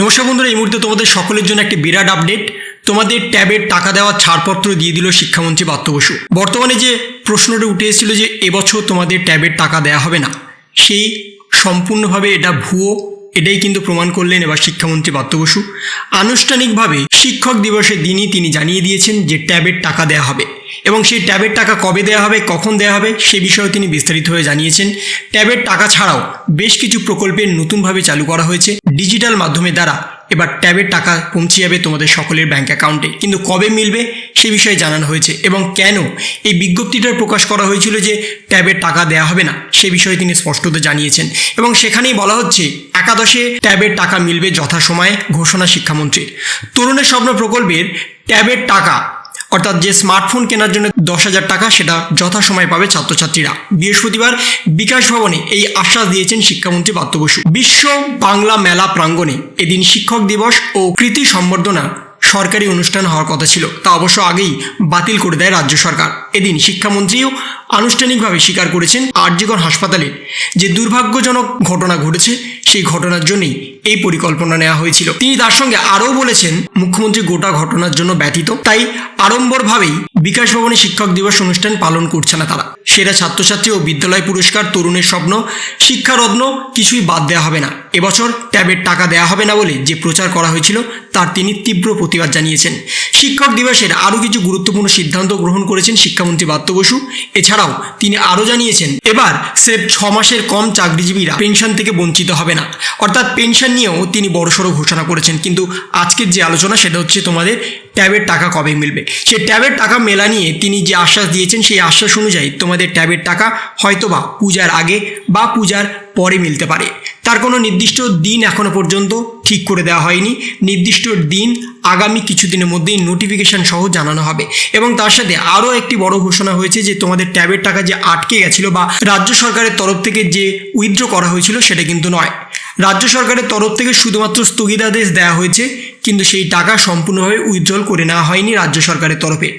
নমস্কার বন্ধুরা, এই মুহূর্তে তোমাদের সকলের জন্য একটি বিরাট আপডেট তোমাদের ট্যাবের টাকা দেওয়ার ছাড়পত্র দিয়ে দিল শিক্ষামন্ত্রী পার্থ বসু। বর্তমানে যে প্রশ্নটা উঠে এসেছিল যে এবছর তোমাদের ট্যাবের টাকা দেওয়া হবে না, সেই সম্পূর্ণভাবে এটা ভুয়ো, এটাই কিন্তু প্রমাণ করলেন এবার শিক্ষামন্ত্রী পার্থ বসু। আনুষ্ঠানিকভাবে শিক্ষক দিবসের দিনই তিনি জানিয়ে দিয়েছেন যে ট্যাবের টাকা দেওয়া হবে। এবং সেই ট্যাবের টাকা কবে দেওয়া হবে, কখন দেওয়া হবে, সে বিষয়ে তিনি বিস্তারিতভাবে জানিয়েছেন। ট্যাবের টাকা ছাড়াও বেশ কিছু প্রকল্পের নতুনভাবে চালু করা হয়েছে ডিজিটাল মাধ্যমে দ্বারা। এবার ট্যাবের টাকা পৌঁছে যাবে তোমাদের সকলের ব্যাংক অ্যাকাউন্টে। কিন্তু কবে মিলবে, সে বিষয়ে জানানো হয়েছে এবং কেন এই বিজ্ঞপ্তিটার প্রকাশ করা হয়েছিল যে ট্যাবের টাকা দেওয়া হবে না, সে বিষয়ে তিনি স্পষ্টত জানিয়েছেন। এবং সেখানেই বলা হচ্ছে, একাদশে ট্যাবের টাকা মিলবে যথাসময়ে, ঘোষণা শিক্ষামন্ত্রীর। তরুণের স্বপ্ন প্রকল্পের ট্যাবের টাকা অর্থাৎ যে স্মার্টফোন কেনার জন্য দশ হাজার টাকা সেটা যথাসময় পাবে ছাত্রছাত্রীরা। বৃহস্পতিবার বিকাশ ভবনে এই আশ্বাস দিয়েছেন শিক্ষামন্ত্রী পার্থ বসু। বিশ্ব বাংলা মেলা প্রাঙ্গণে এদিন শিক্ষক দিবস ও কৃতি সম্বর্ধনা সরকারি অনুষ্ঠান হওয়ার কথা ছিল। তা অবশ্য আগেই বাতিল করে দেয় রাজ্য সরকার। এদিন শিক্ষামন্ত্রীও আনুষ্ঠানিকভাবে স্বীকার করেছেন আরজিকর হাসপাতালে। যে দুর্ভাগ্যজনক ঘটনা ঘটেছে, সেই ঘটনার জন্যই এই পরিকল্পনা নেওয়া হয়েছিল। তিনি তার সঙ্গে আরও বলেছেন, মুখ্যমন্ত্রী গোটা ঘটনার জন্য ব্যতীত, তাই আড়ম্বরভাবেই বিকাশ ভবনে শিক্ষক দিবস অনুষ্ঠান পালন করছে না তারা। সেরা ছাত্রছাত্রী ও বিদ্যালয় পুরস্কার, তরুণের স্বপ্ন, শিক্ষারত্ন কিছুই বাদ দেওয়া হবে না। এবছর ট্যাবের টাকা দেওয়া হবে না বলে যে প্রচার করা হয়েছিল, তার তিনি তীব্র প্রতিবাদ জানিয়েছেন। শিক্ষক দিবসের আরও কিছু গুরুত্বপূর্ণ সিদ্ধান্ত গ্রহণ করেছেন শিক্ষামন্ত্রী বাত্য বসু। এছাড়াও তিনি আরও জানিয়েছেন, এবার স্রেফ ছ মাসের কম চাকরিজীবীরা পেনশন থেকে বঞ্চিত হবে না। অর্থাৎ পেনশন নিয়েও তিনি বড়সড় ঘোষণা করেছেন। কিন্তু আজকের যে আলোচনা, সেটা হচ্ছে তোমাদের ট্যাবের টাকা কবে মিলবে? সেই ট্যাবের টাকা মেলা নিয়ে তিনি যে আশ্বাস দিয়েছেন, সেই আশ্বাস অনুযায়ী তোমাদের ট্যাবের টাকা হয়তোবা পূজার আগে বা পূজার পরে মিলতে পারে। তার কোনো নির্দিষ্ট দিন এখনও পর্যন্ত ঠিক করে দেওয়া হয়নি। নির্দিষ্ট দিন আগামী কিছুদিনের মধ্যেই নোটিফিকেশন সহ জানানো হবে। এবং তার সাথে আরও একটি বড় ঘোষণা হয়েছে যে, তোমাদের ট্যাবের টাকা যে আটকে গেছিল বা রাজ্য সরকারের তরফ থেকে যে উইথড্র করা হয়েছিল, সেটা কিন্তু নয়। রাজ্য সরকারের তরফ থেকে শুধুমাত্র স্থগিতাদেশ দেওয়া হয়েছে। কিন্তু সেই টাকা সম্পূর্ণভাবে উইথড্রল করে নেওয়া হয়নি রাজ্য সরকারের তরফে।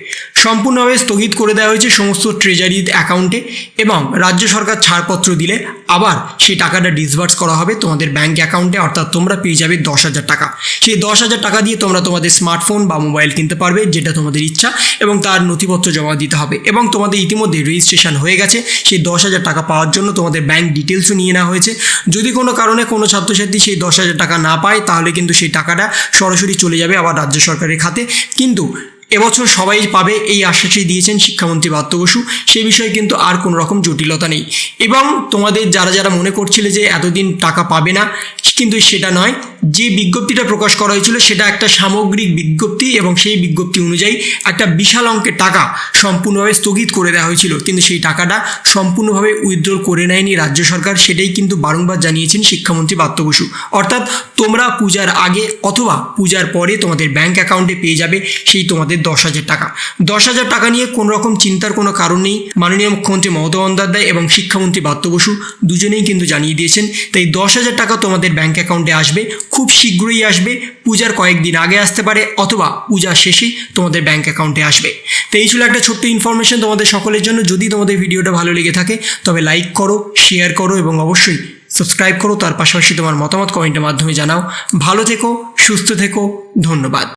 সম্পূর্ণভাবে স্থগিত করে দেওয়া হয়েছে সমস্ত ট্রেজারি অ্যাকাউন্টে এবং রাজ্য সরকার ছাড়পত্র দিলে আবার সেই টাকাটা ডিসবার্স করা হবে তোমাদের ব্যাঙ্ক অ্যাকাউন্টে অর্থাৎ তোমরা পেয়ে যাবে দশ হাজার টাকা। সেই দশ হাজার টাকা দিয়ে তোমরা তোমাদের স্মার্টফোন বা মোবাইল কিনতে পারবে, যেটা তোমাদের ইচ্ছা, এবং তার নথিপত্র জমা দিতে হবে। এবং তোমাদের ইতিমধ্যে রেজিস্ট্রেশন হয়ে গেছে, সেই দশ হাজার টাকা পাওয়ার জন্য তোমাদের ব্যাঙ্ক ডিটেলসও নিয়ে নেওয়া হয়েছে। যদি কোনো কারণে কোনো ছাত্রছাত্রী সেই দশ হাজার টাকা না পায়, তাহলে কিন্তু সেই টাকাটা সরাসরি চলে যাবে আবার রাজ্য সরকারের খাতে। কিন্তু এবছর সবাই পাবে এই আশ্বাসই দিয়েছেন শিক্ষামন্ত্রী বাত্য বসু। সে বিষয়ে কিন্তু আর কোনো রকম জটিলতা নেই। এবং তোমাদের যারা যারা মনে করছিলে যে এতদিন টাকা পাবে না, কিন্তু সেটা নয়। যে বিজ্ঞপ্তিটা প্রকাশ করা হয়েছিল সেটা একটা সামগ্রিক বিজ্ঞপ্তি এবং সেই বিজ্ঞপ্তি অনুযায়ী একটা বিশাল অঙ্কের টাকা সম্পূর্ণভাবে স্থগিত করে দেওয়া হয়েছিল। কিন্তু সেই টাকাটা সম্পূর্ণভাবে উইথড্রল করে নেয়নি রাজ্য সরকার, সেটাই কিন্তু বারংবার জানিয়েছেন শিক্ষামন্ত্রী বাত্য বসু। অর্থাৎ তোমরা পূজার আগে অথবা পূজার পরে তোমাদের ব্যাংক অ্যাকাউন্টে পেয়ে যাবে, সেই তোমাদের দশ হাজার টাকা। দশ হাজার টাকা নিয়ে কোনো রকম চিন্তার কোনো কারণ নেই। মাননীয় মুখ্যমন্ত্রী মমতা বন্দ্যোপাধ্যায় এবং শিক্ষামন্ত্রী বাত্য বসু দুজনেই কিন্তু জানিয়ে দিয়েছেন। তাই দশ হাজার টাকা তোমাদের ব্যাংক অ্যাকাউন্টে আসবে, খুব শীঘ্রই আসবে। পূজার কয়েকদিন আগে আসতে পারে অথবা পূজার শেষেই তোমাদের ব্যাংক অ্যাকাউন্টে আসবে। তো এই ছিল একটা ছোট্ট ইনফরমেশন তোমাদের সকলের জন্য। যদি তোমাদের ভিডিওটা ভালো লেগে থাকে, তবে লাইক করো শেয়ার করো এবং অবশ্যই সাবস্ক্রাইব করো। তার পাশাপাশি তোমার মতামত কমেন্টের মাধ্যমে জানাও। ভালো থেকো, সুস্থ থেকো, ধন্যবাদ।